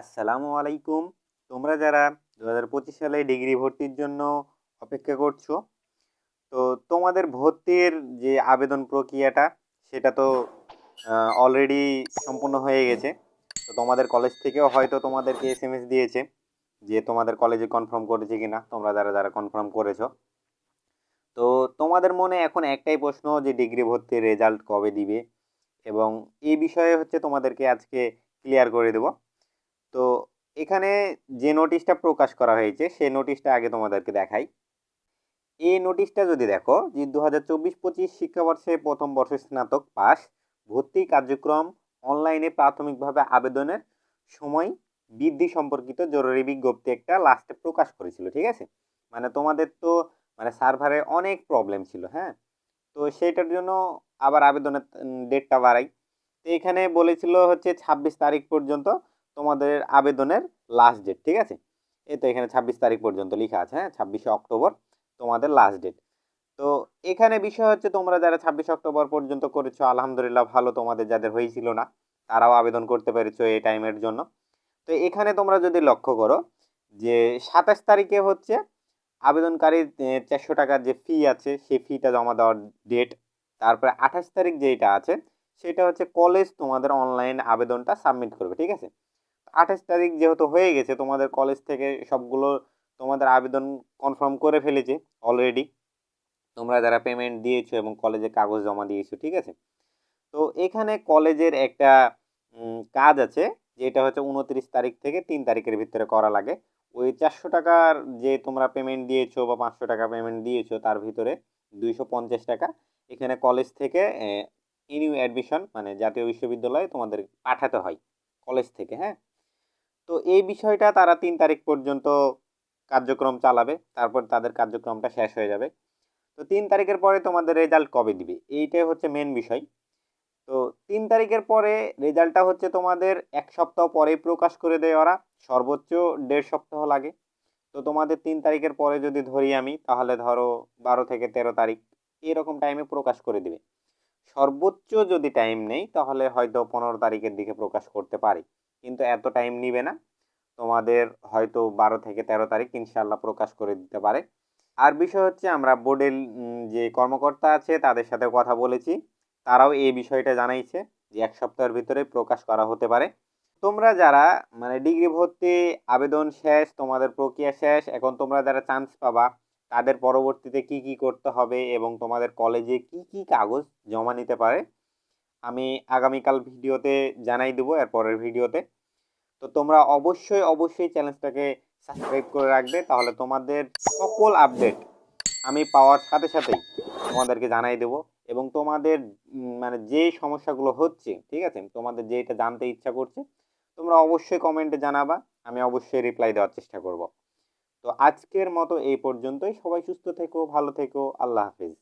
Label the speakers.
Speaker 1: আসসালামু আলাইকুম। তোমরা যারা দু হাজার পঁচিশ সালে ডিগ্রি ভর্তির জন্য অপেক্ষা করছ, তো তোমাদের ভর্তির যে আবেদন প্রক্রিয়াটা, সেটা তো অলরেডি সম্পূর্ণ হয়ে গেছে। তো তোমাদের কলেজ থেকেও হয়তো তোমাদেরকে এস এম এস দিয়েছে যে তোমাদের কলেজে কনফার্ম করেছে কি না তোমরা যারা যারা কনফার্ম করেছ। তো তোমাদের মনে এখন একটাই প্রশ্ন যে ডিগ্রি ভর্তির রেজাল্ট কবে দিবে? এবং এই বিষয়ে হচ্ছে তোমাদেরকে আজকে ক্লিয়ার করে দেবো। তো এখানে যে নোটিশটা প্রকাশ করা হয়েছে, সেই নোটিশটা আগে তোমাদেরকে দেখাই। এই নোটিশটা যদি দেখো, যে দু হাজার চব্বিশ পঁচিশ শিক্ষাবর্ষে প্রথম বর্ষের স্নাতক পাস ভর্তি কার্যক্রম অনলাইনে প্রাথমিকভাবে আবেদনের সময় বৃদ্ধি সম্পর্কিত জরুরি বিজ্ঞপ্তি একটা লাস্টে প্রকাশ করেছিল, ঠিক আছে? মানে তোমাদের তো মানে সার্ভারে অনেক প্রবলেম ছিল হ্যাঁ? তো সেইটার জন্য আবার আবেদনের ডেটটা বাড়াই। তো এখানে বলেছিল হচ্ছে ছাব্বিশ তারিখ পর্যন্ত তোমাদের আবেদনের লাস্ট ডেট ঠিক আছে? এই তো এখানে ছাব্বিশ তারিখ পর্যন্ত লেখা আছে হ্যাঁ? ছাব্বিশে অক্টোবর তোমাদের লাস্ট ডেট তো এখানে বিষয় হচ্ছে তোমরা যারা ছাব্বিশ অক্টোবর পর্যন্ত করেছ, আলহামদুলিল্লাহ ভালো তোমাদের যাদের হয়েছিল না, তারাও আবেদন করতে পেরেছ এই টাইমের জন্য। তো এখানে তোমরা যদি লক্ষ্য করো যে সাতাশ তারিখে হচ্ছে আবেদনকারী চারশো টাকার যে ফি আছে, সেই ফিটা জমা দেওয়ার ডেট তারপরে আঠাশ তারিখ যেটা আছে, সেটা হচ্ছে কলেজ তোমাদের অনলাইন আবেদনটা সাবমিট করবে, ঠিক আছে? আঠাশ তারিখ যেহেতু হয়ে গেছে, তোমাদের কলেজ থেকে সবগুলো তোমাদের আবেদন কনফার্ম করে ফেলেছে অলরেডি তোমরা যারা পেমেন্ট দিয়েছ এবং কলেজে কাগজ জমা দিয়েছ, ঠিক আছে? তো এখানে কলেজের একটা কাজ আছে, যেটা হচ্ছে উনত্রিশ তারিখ থেকে তিন তারিখের ভিতরে করা লাগে। ওই চারশো টাকার যে তোমরা পেমেন্ট দিয়েছ বা পাঁচশো টাকা পেমেন্ট দিয়েছ, তার ভিতরে দুইশো পঞ্চাশ টাকা এখানে কলেজ থেকে ইনিউ অ্যাডমিশন মানে জাতীয় বিশ্ববিদ্যালয়ে তোমাদের পাঠাতে হয় কলেজ থেকে হ্যাঁ? তো এই বিষয়টা তারা তিন তারিখ পর্যন্ত কার্যক্রম চালাবে, তারপর তাদের কার্যক্রমটা শেষ হয়ে যাবে। তো তিন তারিখের পরে তোমাদের রেজাল্ট কবে দিবে? এইটাই হচ্ছে মেন বিষয়। তো তিন তারিখের পরে রেজাল্টটা হচ্ছে তোমাদের এক সপ্তাহ পরেই প্রকাশ করে দেয় ওরা। সর্বোচ্চ দেড় সপ্তাহ লাগে। তো তোমাদের তিন তারিখের পরে যদি ধরি আমি, তাহলে ধরো বারো থেকে তেরো তারিখ, এরকম টাইমে প্রকাশ করে দিবে। সর্বোচ্চ যদি টাইম নেই, তাহলে হয়তো পনেরো তারিখের দিকে প্রকাশ করতে পারি। কিন্তু এত টাইম নিবে না। তোমাদের হয়তো বারো থেকে তেরো তারিখ ইনশাল্লাহ প্রকাশ করে দিতে পারে। আর বিষয় হচ্ছে আমরা বোর্ডের যে কর্মকর্তা আছে, তাদের সাথে কথা বলেছি। তারাও এই বিষয়টা জানাইছে যে এক সপ্তাহের ভিতরে প্রকাশ করা হতে পারে। তোমরা যারা মানে ডিগ্রি ভর্তি, আবেদন শেষ, তোমাদের প্রক্রিয়া শেষ, এখন তোমরা যারা চান্স পাবা, তাদের পরবর্তীতে কি কি করতে হবে এবং তোমাদের কলেজে কি কি কাগজ জমা নিতে পারে আমি আগামীকাল ভিডিওতে জানাই দেবো, এর পরের ভিডিওতে। তো তোমরা অবশ্যই অবশ্যই চ্যানেলটাকে সাবস্ক্রাইব করে রাখবে, তাহলে তোমাদের সকল আপডেট আমি পাওয়ার সাথে সাথেই তোমাদেরকে জানাই দেব। এবং তোমাদের মানে যে সমস্যাগুলো হচ্ছে, ঠিক আছে, তোমাদের যেটা জানতে ইচ্ছা করছে, তোমরা অবশ্যই কমেন্টে জানাবা, আমি অবশ্যই রিপ্লাই দেওয়ার চেষ্টা করব। তো আজকের মতো এই পর্যন্তই, সবাই সুস্থ থেকো, ভালো থেকো, আল্লাহ হাফিজ।